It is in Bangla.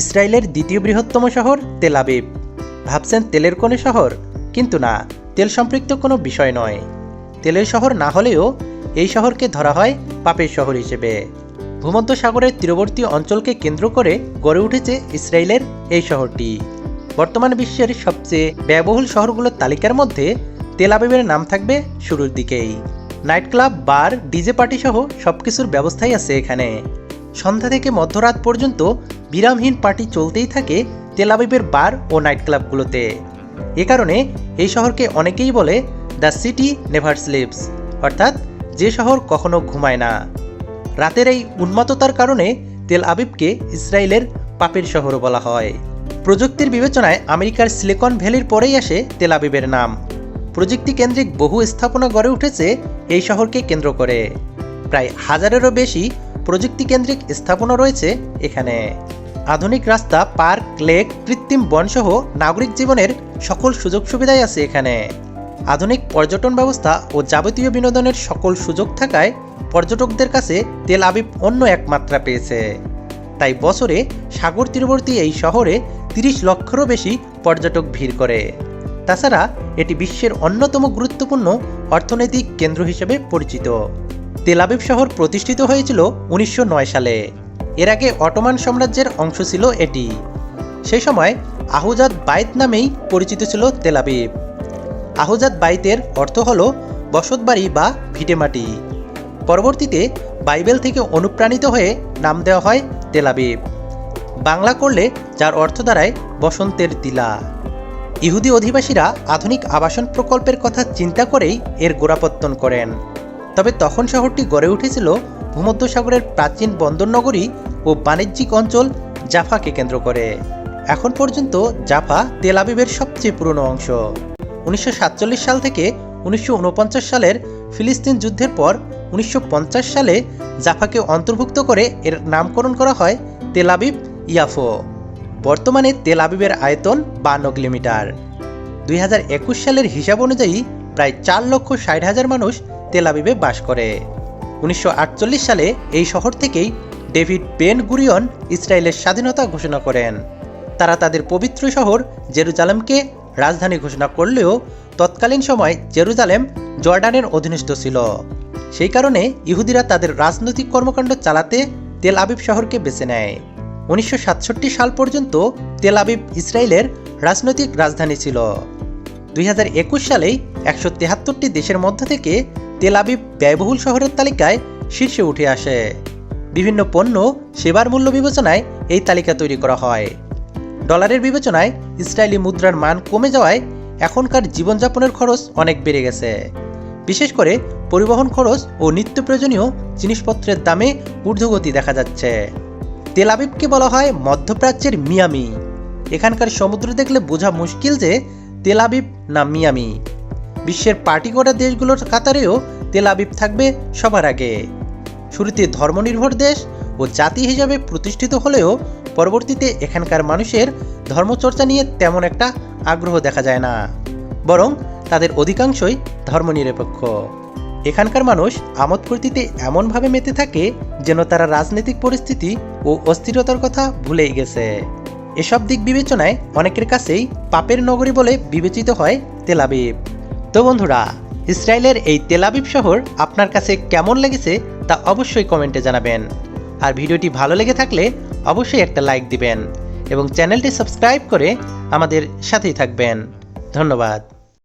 ইসরায়েলের দ্বিতীয় বৃহত্তম শহর তেল আবিব। ভাবছেন তেলের কোণে শহর, কিন্তু না, তেল সম্পৃক্ত কোনো বিষয় নয়। তেলের শহর না হলেও এই শহরকে ধরা হয় পাপের শহর হিসেবে। ভূমধ্য সাগরের তীরবর্তী অঞ্চলকে কেন্দ্র করে গড়ে উঠেছে ইসরায়েলের এই শহরটি। বর্তমান বিশ্বের সবচেয়ে ব্যয়বহুল শহরগুলোর তালিকার মধ্যে তেল আবিবের নাম থাকবে শুরুর দিকেই। Night club bar, DJ party সহ সবকিছুর ব্যবস্থাই আছে এখানে। সন্ধ্যা থেকে মধ্যরাত পর্যন্ত বিরামহীন পার্টি চলতেই থাকে তেল আবিবের বার ও নাইট ক্লাবগুলোতে। এ কারণে এই শহরকে অনেকেই বলে দ্য সিটি নেভার স্লিপস অর্থাৎ যে শহর কখনো ঘুমায় না। রাতের এই উন্মাদতার কারণে তেল আবিবকে ইসরায়েলের পাপের শহরও বলা হয়। প্রযুক্তির বিবেচনায় আমেরিকার সিলিকন ভ্যালির পরেই আসে তেল আবিবের নাম। প্রযুক্তি কেন্দ্রিক বহু স্থাপনা গড়ে উঠেছে এই শহরকে কেন্দ্র করে। প্রায় হাজারেরও বেশি প্রযুক্তি কেন্দ্রিক স্থাপনা রয়েছে এখানে। আধুনিক রাস্তা, পার্ক, লেক, কৃত্রিম বনসহ নাগরিক জীবনের সকল সুযোগ সুবিধাই আছে এখানে। আধুনিক পর্যটন ব্যবস্থা ও যাবতীয় বিনোদনের সকল সুযোগ থাকায় পর্যটকদের কাছে তেল আবিব অন্য এক মাত্রা পেয়েছে। তাই বছরে সাগর তীরবর্তী এই শহরে তিরিশ লক্ষেরও বেশি পর্যটক ভিড় করে। তাছাড়া এটি বিশ্বের অন্যতম গুরুত্বপূর্ণ অর্থনৈতিক কেন্দ্র হিসেবে পরিচিত। তেল আবিব শহর প্রতিষ্ঠিত হয়েছিল উনিশশো নয় সালে। এর আগে অটোমান সাম্রাজ্যের অংশ ছিল এটি। সেই সময় আহুজাদ বাইত নামেই পরিচিত ছিল তেল আবিব। আহুজাদ বাইতের অর্থ হল বসতবাড়ি বা ভিটেমাটি পরবর্তীতে বাইবেল থেকে অনুপ্রাণিত হয়ে নাম দেওয়া হয় তেল আবিব। বাংলা করলে যার অর্থ দাঁড়ায় বসন্তের তিলা। ইহুদি অধিবাসীরা আধুনিক আবাসন প্রকল্পের কথা চিন্তা করেই এর গোড়াপত্তন করেন। তবে তখন শহরটি গড়ে উঠেছিল ভূমধ্যসাগরের প্রাচীন বন্দরনগরী ও বাণিজ্যিক অঞ্চল জাফাকে কেন্দ্র করে। এখন পর্যন্ত জাফা তেল আবিবের সবচেয়ে পুরনো অংশ। উনিশশো সাতচল্লিশ সাল থেকে উনিশশো উনপঞ্চাশ সালের ফিলিস্তিন যুদ্ধের পর উনিশশো পঞ্চাশ সালে জাফাকে অন্তর্ভুক্ত করে এর নামকরণ করা হয় তেল আবিব ইয়াফো। বর্তমানে তেল আবিবের আয়তন বান্ন কিলোমিটার। দুই হাজার একুশ সালের হিসাব অনুযায়ী প্রায় চার লক্ষ ষাট হাজার মানুষ তেল আবিবে বাস করে। উনিশশো আটচল্লিশ সালে এই শহর থেকেই ডেভিড বেন গুরিয়ন ইসরায়েলের স্বাধীনতা ঘোষণা করেন। তারা তাদের পবিত্র শহর জেরুজালেমকে রাজধানী ঘোষণা করলেও তৎকালীন সময় জেরুজালেম জর্ডানের অধীনস্থ ছিল। সেই কারণে ইহুদিরা তাদের রাজনৈতিক কর্মকাণ্ড চালাতে তেল আবিব শহরকে বেছে নেয়। উনিশশো সাতষট্টি সাল পর্যন্ত তেল আবিব ইসরায়েলের রাজনৈতিক রাজধানী ছিল। দুই সালেই একশো দেশের মধ্য থেকে তেল আবিব ব্যয়বহুল শহরের তালিকায় শীর্ষে উঠে আসে। বিভিন্ন পণ্য সেবার মূল্য বিবেচনায় এই তালিকা তৈরি করা হয়। ডলারের বিবেচনায় ইসরায়েলি মুদ্রার মান কমে যাওয়ায় এখনকার জীবনযাপনের খরচ অনেক বেড়ে গেছে। বিশেষ করে পরিবহন খরচ ও নিত্য প্রয়োজনীয় জিনিসপত্রের দামে ঊর্ধ্বগতি দেখা যাচ্ছে। তেল আবিবকে বলা হয় মধ্যপ্রাচ্যের মিয়ামি। এখানকার সমুদ্র দেখলে বোঝা মুশকিল যে তেল আবিব না মিয়ামি। বিশ্বের পার্টি করা দেশগুলোর কাতারেও তেল আবিব থাকবে সবার আগে। শুরুতে ধর্মনির্ভর দেশ ও জাতি হিসাবে প্রতিষ্ঠিত হলেও পরবর্তীতে এখানকার মানুষের ধর্মচর্চা নিয়ে তেমন একটা আগ্রহ দেখা যায় না। বরং তাদের অধিকাংশই ধর্মনিরপেক্ষ। এখানকার মানুষ আমোদ ফুর্তিতে এমনভাবে মেতে থাকে যেন তারা রাজনৈতিক পরিস্থিতি ও অস্থিরতার কথা ভুলেই গেছে। এসব দিক বিবেচনায় অনেকের কাছেই পাপের নগরী বলে বিবেচিত হয় তেলাবিব তো বন্ধুরা, ইসরায়েলের এই তেলাবিব শহর আপনার কাছে কেমন লেগেছে তা অবশ্যই কমেন্টে জানাবেন। আর ভিডিওটি ভালো লেগে থাকলে অবশ্যই একটা লাইক দিবেন এবং চ্যানেলটি সাবস্ক্রাইব করে আমাদের সাথেই থাকবেন। ধন্যবাদ।